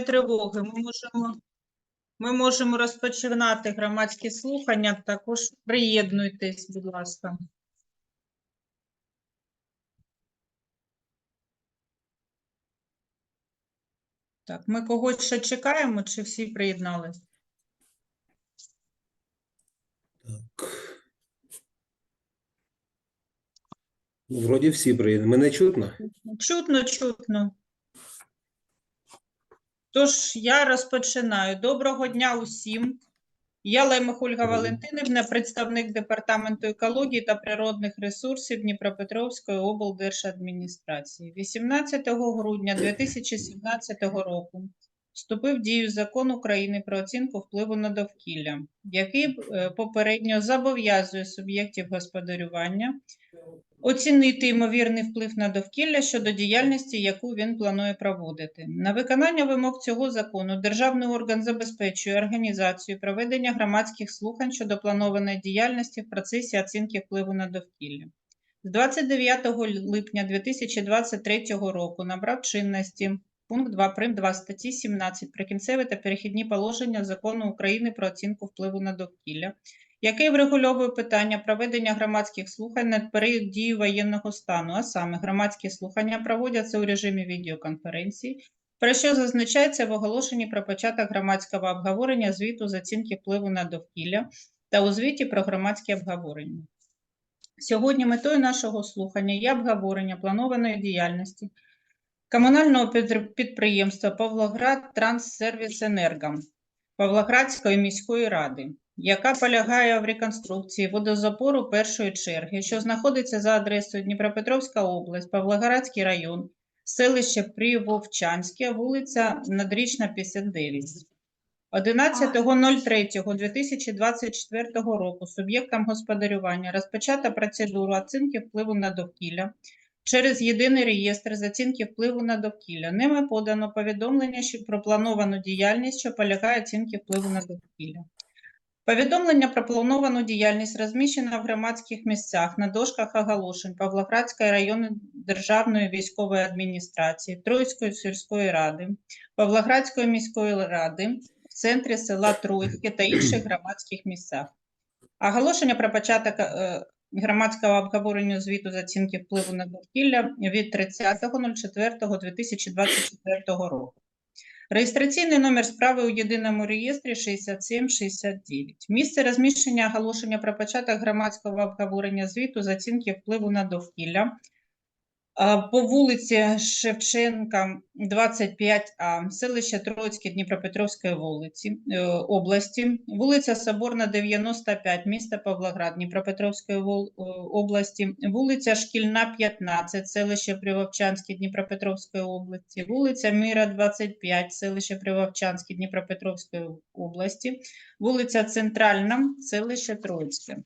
тривоги. Ми можемо, ми можемо розпочинати громадські слухання. Також приєднуйтесь, будь ласка. Так, ми когось ще чекаємо, чи всі приєднались? Так. Ну, Вроді всі приїдуть. Мене чутно? Чутно, чутно. Тож я розпочинаю. Доброго дня усім. Я Лемах Ольга Валентинівна, представник Департаменту екології та природних ресурсів Дніпропетровської облдержадміністрації. 18 грудня 2017 року вступив в дію закон України про оцінку впливу на довкілля, який е, попередньо зобов'язує суб'єктів господарювання оцінити ймовірний вплив на довкілля щодо діяльності, яку він планує проводити. На виконання вимог цього закону державний орган забезпечує організацію проведення громадських слухань щодо планованої діяльності в процесі оцінки впливу на довкілля. З 29 липня 2023 року набрав чинності пункт 2 прим. 2 статті 17 Прикінцеві та перехідні положення Закону України про оцінку впливу на довкілля, який врегульовує питання проведення громадських слухань на період дії воєнного стану, а саме громадські слухання проводяться у режимі відеоконференції, про що зазначається в оголошенні про початок громадського обговорення звіту з оцінки впливу на довкілля та у звіті про громадське обговорення. Сьогодні метою нашого слухання є обговорення планованої діяльності комунального підприємства Павлоград Транссервіс Енерго Павлоградської міської ради, яка полягає в реконструкції водозапору першої черги, що знаходиться за адресою Дніпропетровська область, Павлоградський район, селище Привовчанське, вулиця Надрічна, 59. 11.03.2024 року суб'єктам господарювання розпочата процедуру оцінки впливу на довкілля через єдиний реєстр з оцінки впливу на довкілля. Ними подано повідомлення про плановану діяльність, що полягає оцінки впливу на довкілля. Повідомлення про плановану діяльність розміщено в громадських місцях на дошках оголошень Павлоградської районної державної військової адміністрації, Троїцької сільської ради, Павлоградської міської ради, в центрі села Троїцьке та інших громадських місцях. Оголошення про початок е, громадського обговорення звіту з оцінки впливу на довкілля від 30.04.2024 року. Реєстраційний номер справи у єдиному реєстрі 6769. Місце розміщення оголошення про початок громадського обговорення звіту з оцінки впливу на довкілля по вулиці Шевченка, 25А, селище Троїцьке Дніпропетровської вулиці, е, області, вулиця Соборна, 95, місто Павлоград Дніпропетровської е, області, вулиця Шкільна, 15, селище Привовчанське Дніпропетровської області, вулиця Міра, 25, селище Привовчанське Дніпропетровської області, вулиця Центральна, селище Троїцьке,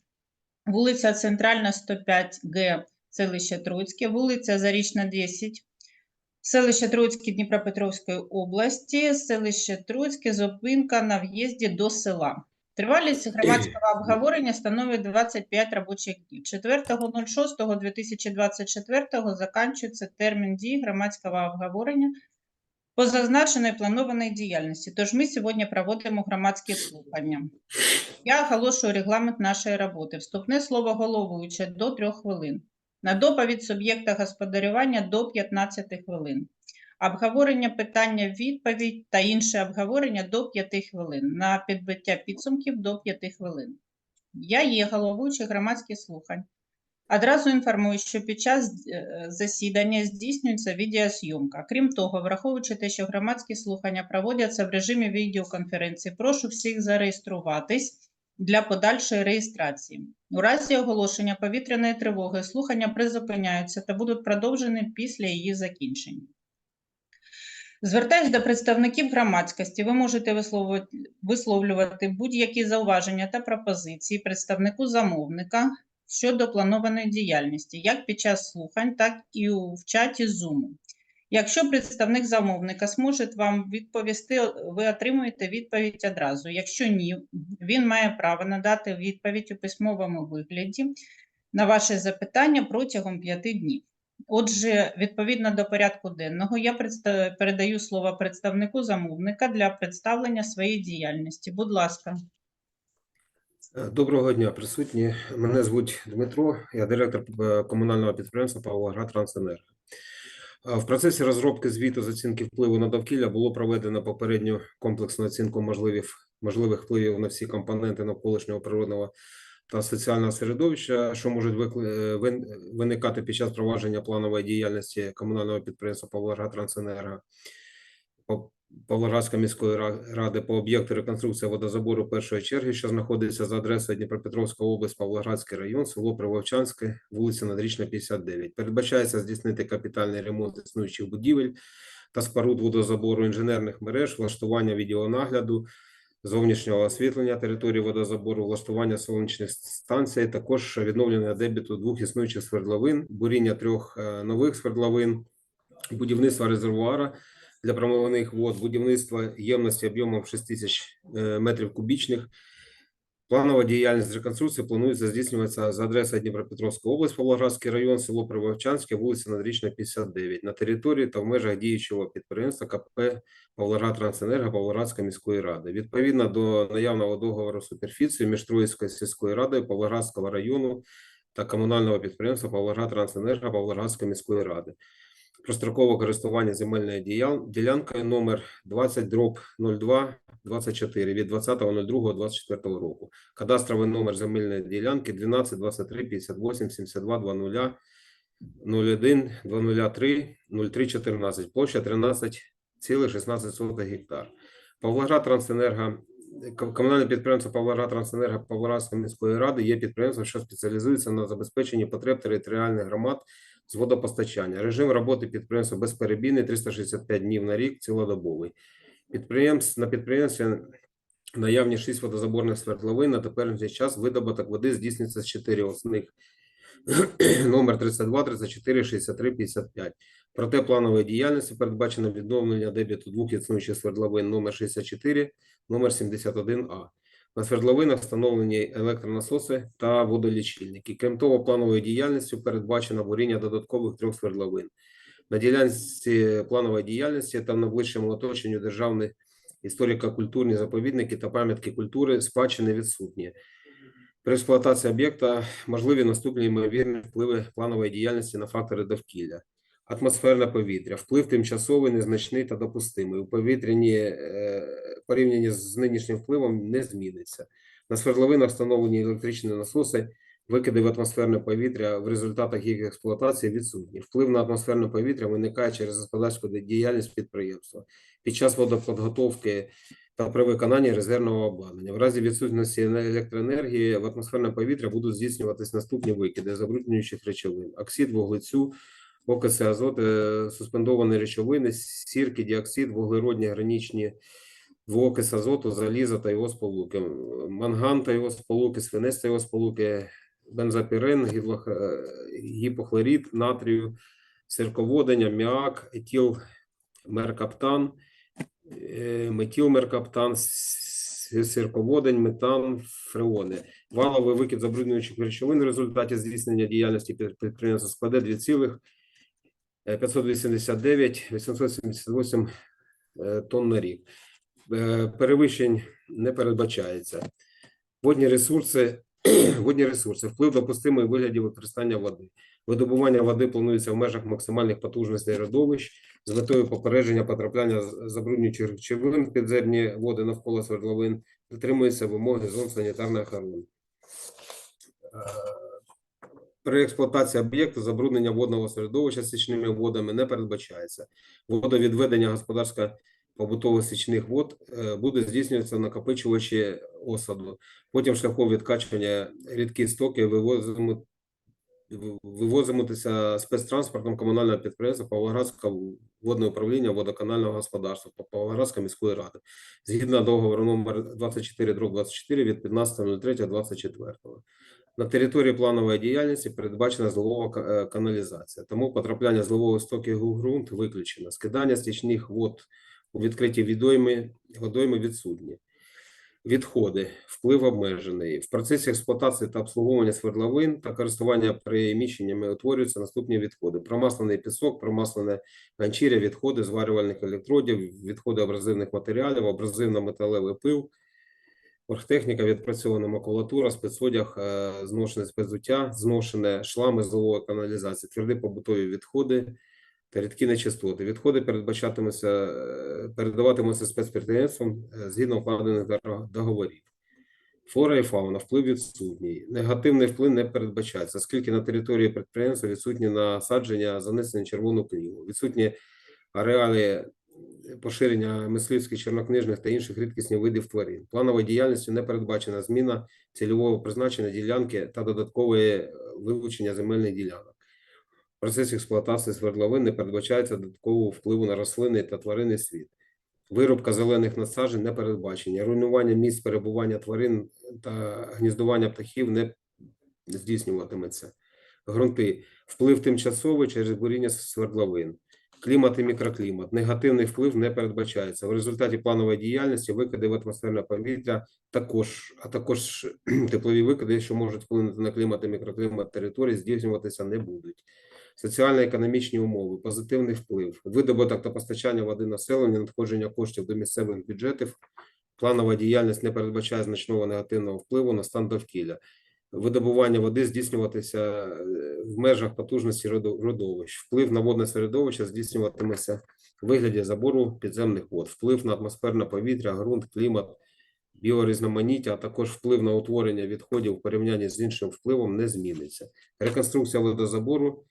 вулиця Центральна, 105Г, селище Троїцьке, вулиця Зарічна, 10, селище Троїцьке Дніпропетровської області, селище Троїцьке, зупинка на в'їзді до села. Тривалість громадського обговорення становить 25 робочих днів. 4.06.2024 закінчується термін дії громадського обговорення по зазначеної планованої діяльності. Тож ми сьогодні проводимо громадські слухання. Я оголошую регламент нашої роботи. Вступне слово головуюче до 3 хвилин. На доповідь суб'єкта господарювання до 15 хвилин. Обговорення питання відповідь та інше обговорення до 5 хвилин. На підбиття підсумків до 5 хвилин. Я є головуючий громадських слухань. Одразу інформую, що під час е, засідання здійснюється відеозйомка. Крім того, враховуючи те, що громадські слухання проводяться в режимі відеоконференції, прошу всіх зареєструватись для подальшої реєстрації. У разі оголошення повітряної тривоги слухання призупиняються та будуть продовжені після її закінчення. Звертаюсь до представників громадськості. Ви можете висловлювати, будь-які зауваження та пропозиції представнику замовника щодо планованої діяльності, як під час слухань, так і в чаті Zoom. Якщо представник замовника зможе вам відповісти, ви отримуєте відповідь одразу. Якщо ні, він має право надати відповідь у письмовому вигляді на ваше запитання протягом 5 днів. Отже, відповідно до порядку денного, я передаю слово представнику замовника для представлення своєї діяльності. Будь ласка. Доброго дня, присутні. Мене звуть Дмитро, я директор е, комунального підприємства Павлоград-Трансенерго. Е, В процесі розробки звіту з оцінки впливу на довкілля було проведено попередню комплексну оцінку можливих, можливих впливів на всі компоненти навколишнього природного та соціального середовища, що можуть викли- е, виникати під час провадження планової діяльності комунального підприємства Павлоград-Трансенерго. Павлоградської міської ради по об'єкту реконструкції водозабору першої черги, що знаходиться за адресою Дніпропетровська область, Павлоградський район, село Привовчанське, вулиця Надрічна, 59. Передбачається здійснити капітальний ремонт існуючих будівель та споруд водозабору інженерних мереж, влаштування відеонагляду, зовнішнього освітлення території водозабору, влаштування сонячних станцій, також відновлення дебіту двох існуючих свердловин, буріння трьох е, нових свердловин, будівництва резервуара для промивних вод, будівництва ємності об'ємом 6 тисяч е, метрів кубічних. Планова діяльність реконструкції планується здійснюватися за адресою Дніпропетровська область, Павлоградський район, село Привовчанське, вулиця Надрічна, 59, на території та в межах діючого підприємства КП Павлоград Трансенерго Павлоградської міської ради. Відповідно до наявного договору суперфіцію між Троїцькою сільською радою Павлоградського району та комунального підприємства Павлоград Трансенерго Павлоградської міської ради про строкове користування земельною ділянкою номер 20 дроб 02 24 від 20.02.24 року. Кадастровий номер земельної ділянки 12 23 58 72 20 01 203 03 14 площа 13,16 гектар. Павлоград Трансенерго Ком- Комунальне підприємство Павлоград Трансенерго Павлоградської міської ради є підприємством, що спеціалізується на забезпеченні потреб територіальних громад з водопостачання. Режим роботи підприємства безперебійний 365 днів на рік, цілодобовий. Підприємств на підприємстві наявні 6 водозаборних свердловин. На теперішній час видобуток води здійснюється з 4 основних номер 32, 34, 63, 55. Проте планової діяльності передбачено відновлення дебіту двох існуючих свердловин номер 64, номер 71А. На свердловинах встановлені електронасоси та водолічильники. Крім того, плановою діяльністю передбачено буріння додаткових трьох свердловин. На ділянці планової діяльності та на ближчому оточенню державних історико-культурні заповідники та пам'ятки культури спадщини відсутні. При експлуатації об'єкта можливі наступні ймовірні впливи планової діяльності на фактори довкілля. Атмосферне повітря, вплив тимчасовий, незначний та допустимий. У повітряні е, порівнянні з нинішнім впливом не зміниться. На свердловинах встановлені електричні насоси, викиди в атмосферне повітря в результатах їх експлуатації відсутні. Вплив на атмосферне повітря виникає через господарську діяльність підприємства під час водоподготовки та при виконанні резервного обладнання. В разі відсутності електроенергії в атмосферне повітря будуть здійснюватись наступні викиди забруднюючих речовин: оксид вуглецю, окиси азот, е, суспендовані речовини, сірки, діоксид, вуглеродні гранічні двоокис азоту, заліза та його сполуки, манган та його сполуки, свинець та його сполуки, бензопірен, гідлох- е, гіпохлорид, натрію, сірководень, аміак, етіл, меркаптан, е, метілмеркаптан, с- сірководень, метан, фреони. Валовий викид забруднюючих речовин в результаті здійснення діяльності під- підприємства складе 2,589 878 е, тонн на рік. Е, Перевищень не передбачається. Водні ресурси, водні ресурси, вплив допустимий вигляді використання води. Видобування води планується в межах максимальних потужностей родовищ з метою попередження потрапляння забруднюючих речовин підземні води навколо свердловин, дотримуються вимоги зон санітарної охорони. При експлуатації об'єкту забруднення водного середовища стічними водами не передбачається. Водовідведення господарсько побутових стічних вод е, буде здійснюватися в накопичувачі осаду. Потім шляхом відкачування рідкі стоки вивозимо вивозитися спецтранспортом комунального підприємства Павлоградського водне управління водоканального господарства Павлоградської міської ради згідно договору номер 24 24 від 15.03.24. На території планової діяльності передбачена зливова е, каналізація, тому потрапляння зливових стоків у ґрунт виключено. Скидання стічних вод у відкриті відойми, водойми відсутні. Відходи, вплив обмежений. В процесі експлуатації та обслуговування свердловин та користування приміщеннями утворюються наступні відходи: промаслений пісок, промаслене ганчір'я, відходи зварювальних електродів, відходи абразивних матеріалів, абразивно-металевий пил, оргтехніка, відпрацьована макулатура, спецодяг, е, зношене спецзуття, зношене шлами золової каналізації, тверді побутові відходи та рідкі нечистоти. Відходи передбачатимуться, е, передаватимуться спецпідприємствам е, згідно укладених доро- договорів. Флора і фауна, вплив відсутній. Негативний вплив не передбачається, оскільки на території підприємства відсутні насадження, занесені червону книгу, відсутні ареали поширення мисливських, чорнокнижних та інших рідкісних видів тварин. Плановою діяльністю не передбачена зміна цільового призначення ділянки та додаткове е, вилучення земельних ділянок. В процесі експлуатації свердловин не передбачається додаткового впливу на рослинний та тваринний світ. Вирубка зелених насаджень не передбачення. Руйнування місць перебування тварин та гніздування птахів не здійснюватиметься. Грунти. Вплив тимчасовий через буріння свердловин. Клімат і мікроклімат. Негативний вплив не передбачається. В результаті планової діяльності викиди в атмосферне повітря також, а також теплові викиди, що можуть вплинути на клімат і мікроклімат території, здійснюватися не будуть. Соціально-економічні умови, позитивний вплив, видобуток та постачання води населення, надходження коштів до місцевих бюджетів. Планова діяльність не передбачає значного негативного впливу на стан довкілля. Видобування води здійснюватися е, в межах потужності родовищ. Вплив на водне середовище здійснюватиметься в вигляді забору підземних вод, вплив на атмосферне повітря, ґрунт, клімат, біорізноманіття, а також вплив на утворення відходів в порівнянні з іншим впливом не зміниться. Реконструкція водозабору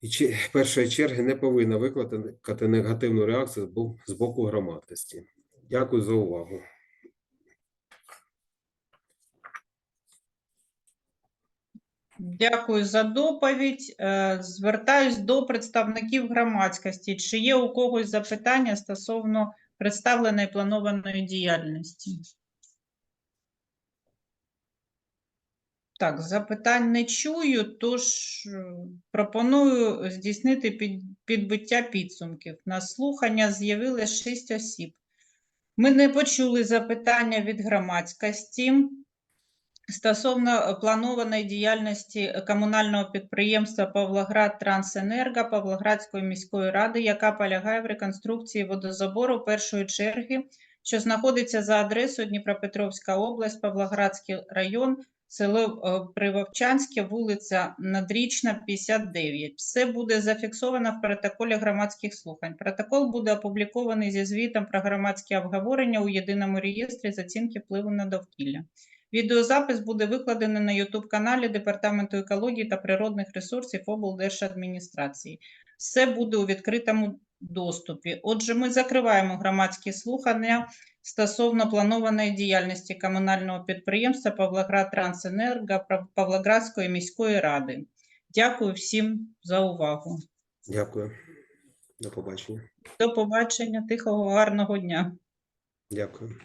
і першої черги не повинна викликати негативну реакцію з боку громадськості. Дякую за увагу. Дякую за доповідь. Е, Звертаюсь до представників громадськості. Чи є у когось запитання стосовно представленої планованої діяльності? Так, запитань не чую, тож е, пропоную здійснити під, підбиття підсумків. На слухання з'явилось шість осіб. Ми не почули запитання від громадськості. Стосовно е, планованої діяльності е, комунального підприємства Павлоград Трансенерго Павлоградської міської ради, яка полягає в реконструкції водозабору першої черги, що знаходиться за адресою Дніпропетровська область, Павлоградський район, село е, Привовчанське, вулиця Надрічна, 59. Все буде зафіксовано в протоколі громадських слухань. Протокол буде опублікований зі звітом про громадські обговорення у єдиному реєстрі з оцінки впливу на довкілля. Відеозапис буде викладений на YouTube-каналі Департаменту екології та природних ресурсів облдержадміністрації. Все буде у відкритому доступі. Отже, ми закриваємо громадські слухання стосовно планованої діяльності комунального підприємства Павлоград Трансенерго Павлоградської міської ради. Дякую всім за увагу. Дякую. До побачення. До побачення, тихого, гарного дня. Дякую.